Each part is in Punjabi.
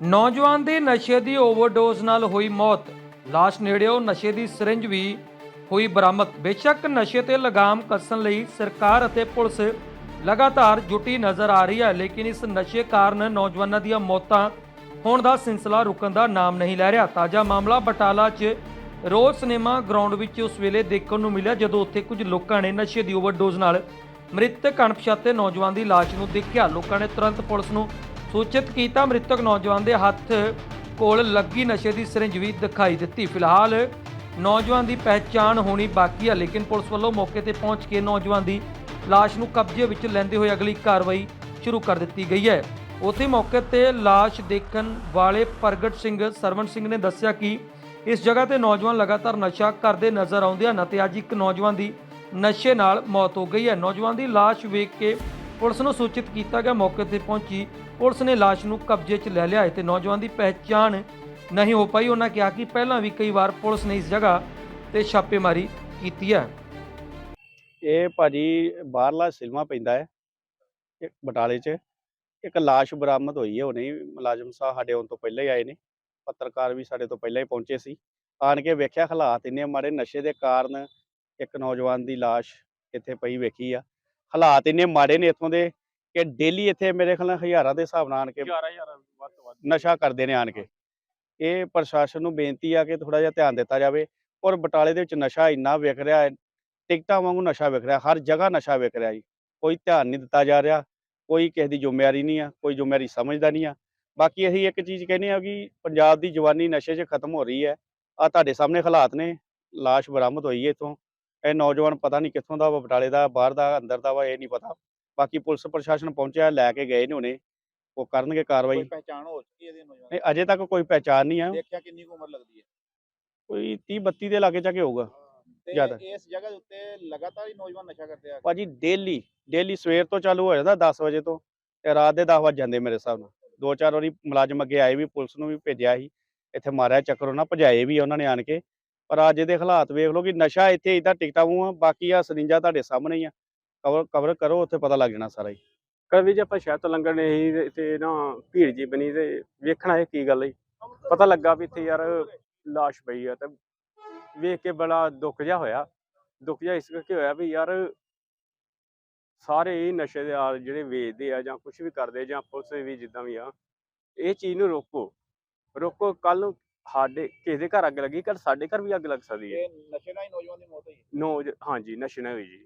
ਨੌਜਵਾਨ ਦੀ ਨਸ਼ੇ ਦੀ ਓਵਰਡੋਜ਼ ਨਾਲ ਹੋਈ ਮੌਤ। ਲਾਸ਼ ਨੇੜਿਓ ਨਸ਼ੇ ਦੀ ਸਿਰਿੰਜ ਵੀ ਹੋਈ ਬਰਾਮਦ। ਬੇਸ਼ੱਕ ਨਸ਼ੇ ਤੇ ਲਗਾਮ ਕੱਸਣ ਲਈ ਸਰਕਾਰ ਅਤੇ ਪੁਲਿਸ ਲਗਾਤਾਰ ਜੁਟੀ ਨਜ਼ਰ ਆ ਰਹੀ ਹੈ, ਲੇਕਿਨ ਇਸ ਨਸ਼ੇ ਕਾਰਨ ਨੌਜਵਾਨਾਂ ਦੀਆਂ ਮੌਤਾਂ ਹੋਣ ਦਾ ਸਿਲਸਿਲਾ ਰੁਕਣ ਦਾ ਨਾਮ ਨਹੀਂ ਲੈ ਰਿਹਾ। ਤਾਜ਼ਾ ਮਾਮਲਾ ਬਟਾਲਾ 'ਚ ਰੋਜ਼ ਸਿਨੇਮਾ ਗਰਾਊਂਡ ਵਿੱਚ ਉਸ ਵੇਲੇ ਦੇਖਣ ਨੂੰ ਮਿਲਿਆ, ਜਦੋਂ ਉੱਥੇ ਕੁਝ ਲੋਕਾਂ ਨੇ ਨਸ਼ੇ ਦੀ ਓਵਰਡੋਜ਼ ਨਾਲ ਮ੍ਰਿਤਕ ਅਣਪਛਾਤੇ ਨੌਜਵਾਨ ਦੀ ਲਾਸ਼ ਨੂੰ ਦੇਖਿਆ। ਲੋਕਾਂ ਨੇ ਤੁਰੰਤ ਪੁਲਿਸ ਨੂੰ ਸੂਚਿਤ ਕੀਤਾ ਮ੍ਰਿਤਕ ਨੌਜਵਾਨ ਦੇ ਹੱਥ ਕੋਲ ਲੱਗੀ ਨਸ਼ੇ ਦੀ ਸਿਰਿੰਜ ਵੀ ਦਿਖਾਈ ਦਿੱਤੀ। ਫਿਲਹਾਲ ਨੌਜਵਾਨ ਦੀ ਪਹਿਚਾਣ ਹੋਣੀ ਬਾਕੀ ਹੈ ਲੇਕਿਨ ਪੁਲਿਸ ਵੱਲੋਂ ਮੌਕੇ ਤੇ ਪਹੁੰਚ ਕੇ ਨੌਜਵਾਨ ਦੀ ਲਾਸ਼ ਨੂੰ ਕਬਜ਼ੇ ਵਿੱਚ ਲੈਂਦੇ ਹੋਏ ਅਗਲੀ ਕਾਰਵਾਈ ਸ਼ੁਰੂ ਕਰ ਦਿੱਤੀ ਗਈ ਹੈ। ਉੱਥੇ ਮੌਕੇ ਤੇ ਲਾਸ਼ ਦੇਖਣ ਵਾਲੇ ਪ੍ਰਗਟ ਸਿੰਘ ਸਰਵਣ ਸਿੰਘ ਨੇ ਦੱਸਿਆ ਕਿ ਇਸ ਜਗ੍ਹਾ ਤੇ ਨੌਜਵਾਨ ਲਗਾਤਾਰ ਨਸ਼ਾ ਕਰਦੇ ਨਜ਼ਰ ਆਉਂਦੇ ਹਨ ਅਤੇ ਅੱਜ ਇੱਕ ਨੌਜਵਾਨ ਦੀ ਨਸ਼ੇ ਨਾਲ ਮੌਤ ਹੋ ਗਈ ਹੈ। ਨੌਜਵਾਨ ਦੀ ਲਾਸ਼ ਵੇਖ ਕੇ ਪੁਲਿਸ ਨੂੰ ਸੂਚਿਤ ਕੀਤਾ ਗਿਆ ਮੌਕੇ ਤੇ ਪਹੁੰਚੀ। ਪੁਲਿਸ ਨੇ ਲਾਸ਼ ਨੂੰ ਕਬਜ਼ੇ 'ਚ ਲੈ ਲਿਆ ਹੈ ਤੇ ਨੌਜਵਾਨ ਦੀ ਪਹਿਚਾਣ ਨਹੀਂ ਹੋ ਪਾਈ। ਉਹਨਾਂ ਕਿਹਾ ਕਿ ਪਹਿਲਾਂ ਵੀ ਕਈ ਵਾਰ ਪੁਲਿਸ ਨੇ ਇਸ ਜਗ੍ਹਾ ਤੇ ਛਾਪੇਮਾਰੀ ਕੀਤੀ ਹੈ। ਇਹ ਭਾਜੀ ਬਾਹਰਲਾ ਸਿਲਮਾ ਪੈਂਦਾ ਹੈ, ਇੱਕ ਬਟਾਲੇ 'ਚ। ਇੱਕ ਲਾਸ਼ ਬਰਾਮਦ ਹੋਈ ਹੈ ਹੁਣੇ ਹੀ ਮੁਲਾਜ਼ਮ ਸਾਹਿਬ ਸਾਡੇ ਆਉਣ ਤੋਂ ਪਹਿਲਾਂ ਹੀ ਆਏ ਨੇ। ਪੱਤਰਕਾਰ ਵੀ ਸਾਡੇ ਤੋਂ ਪਹਿਲਾਂ ਹੀ ਪਹੁੰਚੇ ਸੀ। ਆਣ ਕੇ ਵੇਖਿਆ ਹਾਲਾਤ ਇੰਨੇ ਮਾੜੇ ਨਸ਼ੇ ਦੇ ਕਾਰਨ ਇੱਕ ਨੌਜਵਾਨ ਦੀ ਲਾਸ਼ ਇੱਥੇ ਪਈ ਵੇਖੀ ਆ। ਹਾਲਾਤ ਇੰਨੇ ਮਾੜੇ ਨੇ ਇੱਥੋਂ ਦੇ ਕਿ ਡੇਲੀ ਇੱਥੇ ਮੇਰੇ ਖਿਆਲ ਨਾਲ ਹਜ਼ਾਰਾਂ ਦੇ ਹਿਸਾਬ ਨਾਲ ਆਣ ਕੇ 11000 ਵੱਧ ਤੋਂ ਵੱਧ। ਨਸ਼ਾ ਕਰਦੇ ਨੇ ਆਣ ਕੇ। ਇਹ ਪ੍ਰਸ਼ਾਸਨ ਨੂੰ ਬੇਨਤੀ ਆ ਕਿ ਥੋੜਾ ਜਿਹਾ ਧਿਆਨ ਦਿੱਤਾ ਜਾਵੇ ਔਰ ਬਟਾਲੇ ਦੇ ਵਿੱਚ ਨਸ਼ਾ ਇੰਨਾ ਵਿਕ ਰਿਹਾ ਹੈ ਟਿਕਟਾਂ ਵਾਂਗੂ ਨਸ਼ਾ ਵਿਕ ਰਿਹਾ ਹਰ ਜਗ੍ਹਾ ਨਸ਼ਾ ਵਿਕ ਰਿਹਾ ਜੀ। ਕੋਈ ਧਿਆਨ ਨਹੀਂ ਦਿੱਤਾ ਜਾ ਰਿਹਾ ਕੋਈ ਕਿਸੇ ਦੀ ਜ਼ਿੰਮੇਵਾਰੀ ਨਹੀਂ ਆ ਕੋਈ ਜ਼ਿੰਮੇਵਾਰੀ ਸਮਝਦਾ ਨਹੀਂ ਆ। ਬਾਕੀ ਅਸੀਂ ਇੱਕ ਚੀਜ਼ ਕਹਿੰਦੇ ਆ ਕਿ ਪੰਜਾਬ ਦੀ ਜਵਾਨੀ ਨਸ਼ੇ 'ਚ ਖਤਮ ਹੋ ਰਹੀ ਹੈ। ਆ ਤੁਹਾਡੇ ਸਾਹਮਣੇ ਹਾਲਾਤ ਨੇ ਲਾਸ਼ ਬਰਾਮਦ ਹੋਈ ਹੈ ਇੱਥੋਂ। ਇਹ ਨੌਜਵਾਨ ਪਤਾ ਨਹੀਂ ਕਿੱਥੋਂ ਦਾ ਵਾ ਬਟਾਲੇ ਦਾ ਬਾਹਰ ਦਾ ਅੰਦਰ ਦਾ ਵਾ ਇਹ ਨਹੀਂ ਪਤਾ। ਬਾਕੀ ਪੁਲਿਸ ਪ੍ਰਸ਼ਾਸਨ ਪਹੁੰਚਿਆ ਲੈ ਕੇ ਗਏ ਨੇ ਹੁਣੇ ਉਹ ਕਰਨਗੇ ਕਾਰਵਾਈ। ਕੋਈ ਪਹਿਚਾਣ ਹੋ ਚੁੱਕੀ ਇਹਦੀ ਨੌਜਵਾਨ ਨਹੀਂ ਅਜੇ ਤੱਕ ਕੋਈ ਪਹਿਚਾਨ ਨਹੀਂ ਆ। ਦੇਖਿਆ ਕਿੰਨੀ ਕੁ ਉਮਰ ਲੱਗਦੀ ਹੈ? ਕੋਈ 30 32 ਦੇ ਲਾਗੇ ਜਾ ਕੇ ਹੋਊਗਾ ਤੇ ਜ਼ਿਆਦਾ। ਇਸ ਜਗ੍ਹਾ ਦੇ ਉੱਤੇ ਲਗਾਤਾਰ ਹੀ ਨੌਜਵਾਨ ਨਸ਼ਾ ਕਰਦੇ ਆ ਭਾਜੀ ਡੇਲੀ ਡੇਲੀ ਸਵੇਰ ਤੋਂ ਚਾਲੂ ਹੋ ਜਾਂਦਾ 10 ਵਜੇ ਤੋਂ। ਤੇ ਰਾਤ ਦੇ 10 ਵਜੇ ਜਾਂਦੇ ਮੇਰੇ ਹਿਸਾਬ ਨਾਲ। ਦੋ ਚਾਰ ਵਾਰੀ ਮੁਲਾਜ਼ਮ ਅੱਗੇ ਆਏ ਵੀ ਪੁਲਿਸ ਨੂੰ ਵੀ ਭੇਜਿਆ ਸੀ। ਇੱਥੇ ਮਾਰਿਆ ਚੱਕਰ ਉਹਨਾਂ ਭਜਾਏ ਵੀ ਆ ਉਹਨਾਂ ਨੇ ਆਣ ਕੇ। ਪਰ ਅੱਜ ਦੇ ਹਾਲਾਤ ਵੇਖ ਲਓ ਕਿ ਨਸ਼ਾ ਇੱਥੇ ਇਦਾਂ ਟਿਕਟਾਂ ਵਾਂਗੂ ਆ, ਬਾਕੀ ਆ ਸਰਿੰਜਾਂ ਤੁਹਾਡੇ ਸਾਹਮਣੇ ਹੀ ਆ। ਕਵਰ ਕਵਰ ਕਰੋ, ਉੱਥੇ ਪਤਾ ਲੱਗ ਜਾਣਾ ਸਾਰਾ ਹੀ। ਕਦੇ ਜੇ ਆਪਾਂ ਸ਼ਹਿਰ ਤੋਂ ਲੰਘਣੇ ਸੀ ਤੇ ਨਾ ਭੀੜ ਜੀ ਬਣੀ ਤੇ ਵੇਖਣਾ ਇਹ ਕੀ ਗੱਲ ਹੈ ਪਤਾ ਲੱਗਾ ਵੀ ਇੱਥੇ ਯਾਰ ਲਾਸ਼ ਪਈ ਆ ਤੇ ਵੇਖ ਕੇ ਬੜਾ ਦੁੱਖ ਜਿਹਾ ਹੋਇਆ। ਦੁੱਖ ਜਿਹਾ ਇਸ ਕਰਕੇ ਹੋਇਆ ਵੀ ਯਾਰ ਸਾਰੇ ਹੀ ਨਸ਼ੇ ਦੇ ਆ ਜਿਹੜੇ ਵੇਚਦੇ ਆ ਜਾਂ ਕੁਝ ਵੀ ਕਰਦੇ ਜਾਂ ਪੁਲਿਸ ਵੀ ਜਿੱਦਾਂ ਵੀ ਆ, ਇਹ ਚੀਜ਼ ਨੂੰ ਰੋਕੋ। ਰੋਕੋ ਕੱਲ ਨੂੰ ਸਾਡੇ ਕਿਸੇ ਦੇ ਘਰ ਅੱਗ ਲੱਗੀ ਕੱਲ ਸਾਡੇ ਘਰ ਵੀ ਅੱਗ ਲੱਗ ਸਕਦੀ ਹੈ। ਇਹ ਨਸ਼ੇ ਨਾਲ ਹੀ ਨੌਜਵਾਨ ਦੀ ਮੌਤ ਹੋਈ ਹੈ। ਨੋ ਹਾਂਜੀ ਨਸ਼ੇ ਨਾਲ ਹੋਈ ਜੀ।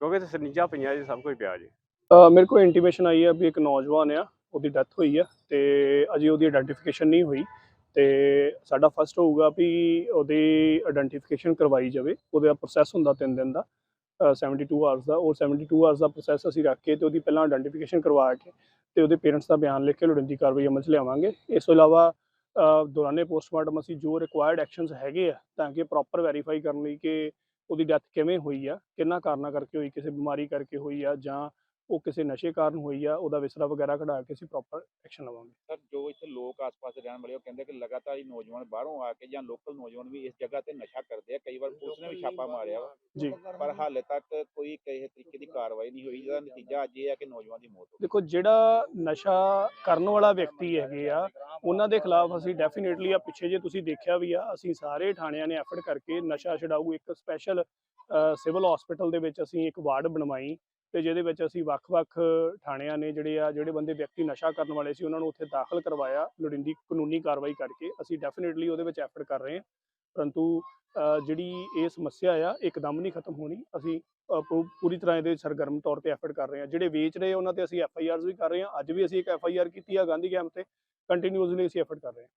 ਕਿਉਂਕਿ ਤੇ ਸਨੀਜਾ ਪਈਆਂ ਜੀ ਸਭ ਕੁਝ ਪਿਆ ਜੀ। ਅ, ਮੇਰੇ ਕੋਲ ਇੰਟੀਮੇਸ਼ਨ ਆਈ ਹੈ ਵੀ ਇੱਕ ਨੌਜਵਾਨ ਆ ਉਹਦੀ ਡੈਥ ਹੋਈ ਹੈ ਤੇ ਅਜੇ ਉਹਦੀ ਆਇਡੈਂਟੀਫਿਕੇਸ਼ਨ ਨਹੀਂ ਹੋਈ ਤੇ ਸਾਡਾ ਫਸਟ ਹੋਊਗਾ ਵੀ ਉਹਦੀ ਆਇਡੈਂਟੀਫਿਕੇਸ਼ਨ ਕਰਵਾਈ ਜਾਵੇ ਉਹਦਾ ਪ੍ਰੋਸੈਸ ਹੁੰਦਾ 3 ਦਿਨ ਦਾ ਅ, 72 ਆਵਰਸ ਦਾ। ਉਹ 72 ਆਵਰਸ ਦਾ ਪ੍ਰੋਸੈਸ ਅਸੀਂ ਰੱਖ ਕੇ ਤੇ ਉਹਦੀ ਪਹਿਲਾਂ ਆਇਡੈਂਟੀਫਿਕੇਸ਼ਨ ਕਰਵਾ ਕੇ ਤੇ ਉਹਦੇ ਪੇਰੈਂਟਸ ਦਾ ਬਿਆਨ ਲਿਖ ਕੇ ਲੋੜੀਂਦੀ ਕਾਰਵਾਈ ਅਮਲ 'ਚ ਲਿਆਵਾਂਗੇ। ਇਸ ਤੋਂ ਇਲਾਵਾ ਦੌਰਾਨੇ ਪੋਸਟਮਾਰਟਮ ਅਸੀਂ ਜੋ ਰਿਕੁਆਇਰਡ ਐਕਸ਼ਨਸ ਹੈਗੇ ਆ ਤਾਂ ਕਿ ਪ੍ਰੋਪਰ ਵੈਰੀਫਾਈ ਕਰਨ ਲਈ ਕਿ ਉਹਦੀ ਡੈਥ ਕਿਵੇਂ ਹੋਈ ਆ, ਕਿੰਨਾ ਕਾਰਨਾਂ ਕਰਕੇ ਹੋਈ, ਕਿਸੇ ਬਿਮਾਰੀ ਕਰਕੇ ਹੋਈ ਆ ਜਾਂ ਉਹ ਕਿਸੇ ਨਸ਼ੇ ਕਾਰਨ ਹੋਈ ਆ, ਉਹਦਾ ਵਿਸਰਾ ਵਗੈਰਾ ਕਢਾ ਕੇ ਅਸੀਂ ਪ੍ਰੋਪਰ ਐਕਸ਼ਨ ਲਵਾਂਗੇ। ਜੋ ਇੱਥੇ ਲੋਕ ਆਸ-ਪਾਸ ਦੇ ਰਹਿਣ ਵਾਲੇ ਉਹ ਕਹਿੰਦੇ ਕਿ ਲਗਾਤਾਰ ਹੀ ਨੌਜਵਾਨ ਬਾਹਰੋਂ ਆ ਕੇ ਜਾਂ ਲੋਕਲ ਨੌਜਵਾਨ ਵੀ ਇਸ ਜਗ੍ਹਾ ਤੇ ਨਸ਼ਾ ਕਰਦੇ ਆ। ਕਈ ਵਾਰ ਪੁਲਿਸ ਨੇ ਵੀ ਛਾਪਾ ਮਾਰਿਆ ਵਾ। ਜੀ। ਪਰ ਹਾਲੇ ਤੱਕ ਕੋਈ ਕਿਸੇ ਤਰੀਕੇ ਦੀ ਕਾਰਵਾਈ ਨਹੀਂ ਹੋਈ। ਜਿਹਦਾ ਨਤੀਜਾ ਅੱਜ ਇਹ ਹੈ ਕਿ ਨੌਜਵਾਨ ਦੀ ਮੌਤ ਹੋ ਦੇਖੋ ਜਿਹੜਾ ਨਸ਼ਾ ਕਰਨ ਵਾਲਾ ਵਿਅਕਤੀ ਹੈਗੇ ਆ ਉਹਨਾਂ ਦੇ ਖਿਲਾਫ ਅਸੀਂ ਡੈਫੀਨੇਟਲੀ ਆ ਪਿੱਛੇ ਜੇ ਤੁਸੀਂ ਦੇਖਿਆ ਵੀ ਆ ਅਸੀਂ ਸਾਰੇ ਥਾਣਿਆਂ ਨੇ ਐਫਰਟ ਕਰਕੇ ਨਸ਼ਾ ਛਡਾਊ ਇੱਕ ਸਪੈਸ਼ਲ ਸਿਵਲ ਹਸਪੀਟਲ ਦੇ ਵਿੱਚ ਅਸੀਂ ਇੱਕ ਵਾਰਡ ਬਣਵਾਈ। ਤੇ ਜਿਹਦੇ ਵਿੱਚ ਅਸੀਂ ਵੱਖ-ਵੱਖ ਥਾਣਿਆਂ ਨੇ ਜਿਹੜੇ ਆ, ਜਿਹੜੇ ਬੰਦੇ ਵਿਅਕਤੀ ਨਸ਼ਾ ਕਰਨ ਵਾਲੇ ਸੀ, ਉਹਨਾਂ ਨੂੰ ਉੱਥੇ ਦਾਖਲ ਕਰਵਾਇਆ, ਲੋੜੀਂਦੀ ਕਾਨੂੰਨੀ ਕਾਰਵਾਈ ਕਰਕੇ। ਅਸੀਂ ਡੈਫੀਨੇਟਲੀ ਉਹਦੇ ਵਿੱਚ ਐਫਰਟ ਕਰ ਰਹੇ ਹਾਂ। ਪਰੰਤੂ ਜਿਹੜੀ ਇਹ ਸਮੱਸਿਆ ਆ ਇੱਕਦਮ ਨਹੀਂ ਖਤਮ ਹੋਣੀ। ਅਸੀਂ ਪੂਰੀ ਤਰ੍ਹਾਂ ਇਹਦੇ ਸਰਗਰਮ ਤੌਰ ਤੇ ਐਫਰਟ ਕਰ ਰਹੇ ਹਾਂ। ਜਿਹੜੇ ਵੇਚ ਰਹੇ ਉਹਨਾਂ ਤੇ ਅਸੀਂ ਐਫ ਆਈ ਆਰਸ ਵੀ ਕਰ ਰਹੇ ਹਾਂ। ਅੱਜ ਵੀ ਅਸੀਂ ਇੱਕ ਐਫ ਆਈ ਆਰ ਕੀਤੀ ਆ ਗਾਂਧੀ ਕੈਂਪ ਤੇ। ਕੰਟੀਨਿਊਸਲੀ ਅਸੀਂ ਐਫਰਟ ਕਰ ਰਹੇ ਹਾਂ।